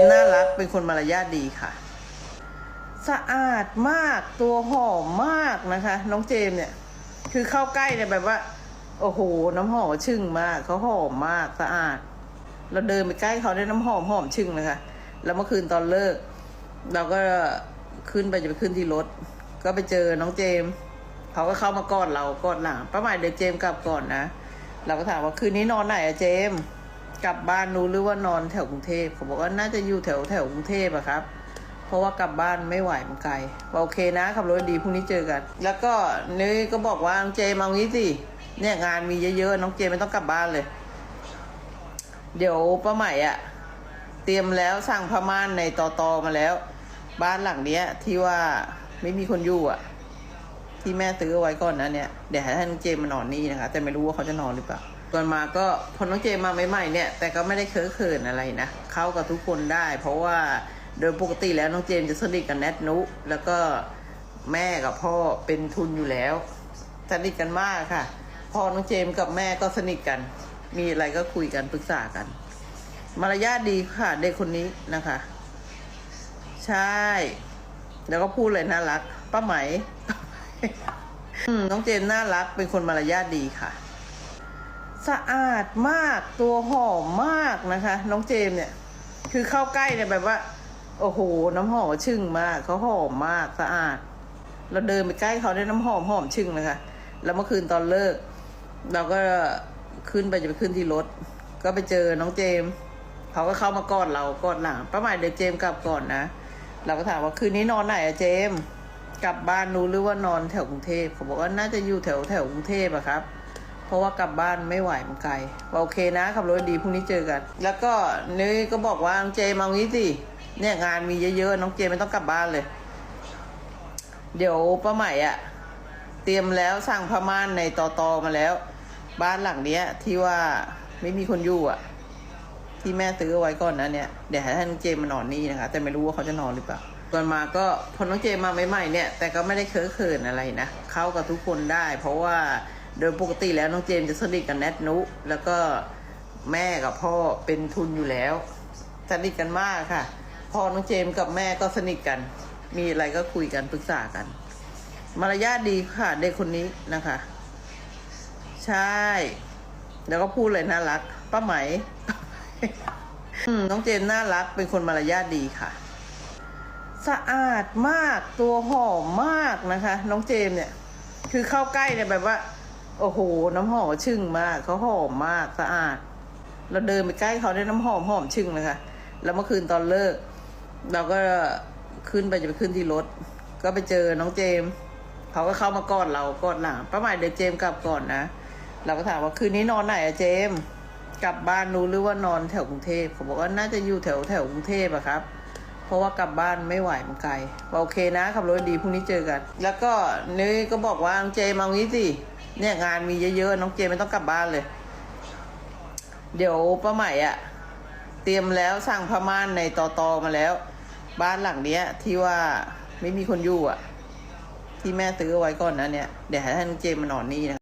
มส์น่ารักเป็นคนมารยาทดีค่ะ สะอาดมากตัวหอมมากนะคะ น้องเจมเนี่ย คือเข้าใกล้เนี่ยแบบว่า โอ้โห น้ำหอมชึ่งมากเขาหอมมากสะอาด เราเดินไปใกล้เขาได้น้ำหอมหอมชึ่งเลยค่ะแล้วเมื่อคืนตอนเลิก เราก็ขึ้นไปจะไปขึ้นที่รถ ก็ไปเจอน้องเจมเขาก็เข้ามากอดเรากอดหลังป้าหมายเดี๋ยวเจมกลับก่อนนะเราก็ถามว่าคืนนี้นอนไหนอะเจม กลับบ้านนู้นหรือว่านอนแถวกรุงเทพเขาบอกว่าน่าจะอยู่แถวแถวกรุงเทพอะครับ เพราะว่ากลับบ้านไม่ไหวมันไกลบอกโอเคนะขับรถดีพรุ่งนี้เจอกัน แล้วก็นุ้ยก็บอกว่าน้องเจมส์เอางี้สิเนี่ยงานมีเยอะๆน้องเจไม่ต้องกลับบ้านเลย เดี๋ยวป้าใหม่อะเตรียมแล้วสั่งผ้าม่านในตอตอมาแล้ว บ้านหลังเนี้ยที่ว่าไม่มีคนอยู่อะที่แม่ซื้อไว้ก่อนนะเนี่ยเดี๋ยวให้ท่านเจมส์มานอนนี่นะคะ แต่ไม่รู้ว่าเขาจะนอนหรือเปล่า ก่อนมาก็พอน้องเจมมาใหม่ๆเนี่ย แต่ก็ไม่ได้เคอะเขินอะไรนะเข้ากับทุกคนได้ เพราะว่าโดยปกติแล้วน้องเจมจะสนิทกับแนทนุ แล้วก็แม่กับพ่อเป็นทุนอยู่แล้วสนิทกันมากค่ะพ่อน้องเจมกับแม่ก็สนิทกัน มีอะไรก็คุยกันปรึกษากัน มารยาทดีค่ะเด็กคนนี้นะคะ ใช่ แล้วก็พูดเลยน่ารักป้าไหมน้องเจนน่ารักเป็นคนมารยาทดีค่ะ สะอาดมากตัวหอมมากนะคะ น้องเจมเนี่ย คือเข้าใกล้เนี่ยแบบว่า โอ้โห น้ำหอมชึ่งมากเขาหอมมากสะอาด เราเดินไปใกล้เขาได้น้ำหอมหอมชึ่งเลยค่ะแล้วเมื่อคืนตอนเลิก เราก็ขึ้นไปจะไปขึ้นที่รถ ก็ไปเจอน้องเจมเขาก็เข้ามากอดเรากอดหลังป้าหมายเดี๋ยวเจมกลับก่อนนะเราก็ถามว่าคืนนี้นอนไหนอะเจมกลับบ้านนู้นหรือว่านอนแถวกรุงเทพเขาบอกว่าน่าจะอยู่แถวแถวกรุงเทพอะครับ เพราะว่ากลับบ้านไม่ไหวมันไกลโอเคนะขับรถดีพรุ่งนี้เจอกัน แล้วก็นุ้ยก็บอกว่าน้องเจมางี้สิเนี่ยงานมีเยอะๆน้องเจมส์ไม่ต้องกลับบ้านเลย เดี๋ยวป้าใหม่อะเตรียมแล้วสั่งผ้าม่านในตอตอมาแล้ว บ้านหลังเนี้ยที่ว่าไม่มีคนอยู่อะที่แม่ซื้อเอาไว้ก่อนนะเนี่ยเดี๋ยวให้ท่านเจมานอนนี่นะคะ แต่ไม่รู้ว่าเขาจะนอนหรือเปล่าก่อนมาก็พอน้องเจมมาใหม่ๆเนี่ย แต่ก็ไม่ได้เคอะเขินอะไรนะเข้ากับทุกคนได้ เพราะว่า โดยปกติแล้วน้องเจมส์จะสนิทกับแนทนุ แล้วก็แม่กับพ่อเป็นทุนอยู่แล้ว สนิทกันมากค่ะ พ่อน้องเจมส์กับแม่ก็สนิทกัน มีอะไรก็คุยกันปรึกษากัน มารยาทดีค่ะเด็กคนนี้นะคะ ใช่ แล้วก็พูดเลยน่ารัก ป้าไหมน้องเจนน่ารักเป็นคนมารยาทดีค่ะ สะอาดมากตัวหอมมากนะคะ น้องเจมส์เนี่ย คือเข้าใกล้เนี่ยแบบว่า โอ้โห น้ำหอมชึ่งมากเขาหอมมากสะอาด เราเดินไปใกล้เขาได้น้ำหอมหอมชึ่งเลยค่ะ แล้วเมื่อคืนตอนเลิก เราก็ขึ้นไปจะไปขึ้นที่รถ ก็ไปเจอน้องเจมส์เขาก็เข้ามากอดเรากอดหลังป้าหมายเดี๋ยวเจมส์กลับก่อนนะ เราก็ถามว่าคืนนี้นอนไหนอะเจมส์กลับบ้านนู้หรือว่านอนแถวกรุงเทพเขาบอกว่าน่าจะอยู่แถวแถวกรุงเทพอะครับเพราะว่ากลับบ้านไม่ไหวมันไกลโอเคนะขับรถดีพรุ่งนี้เจอกัน แล้วก็นุ้ยก็บอกว่าเจมส์เอางี้สิ เนี่ยงานมีเยอะๆ น้องเจมไม่ต้องกลับบ้านเลย เดี๋ยวป้าใหม่อะเตรียมแล้วสั่งผ้าม่านในตอตอมาแล้ว บ้านหลังเนี้ย ที่ว่าไม่มีคนอยู่อะที่แม่ซื้อไว้ก่อนนะเนี่ยเดี๋ยวให้น้องเจมมานอนนี่นะ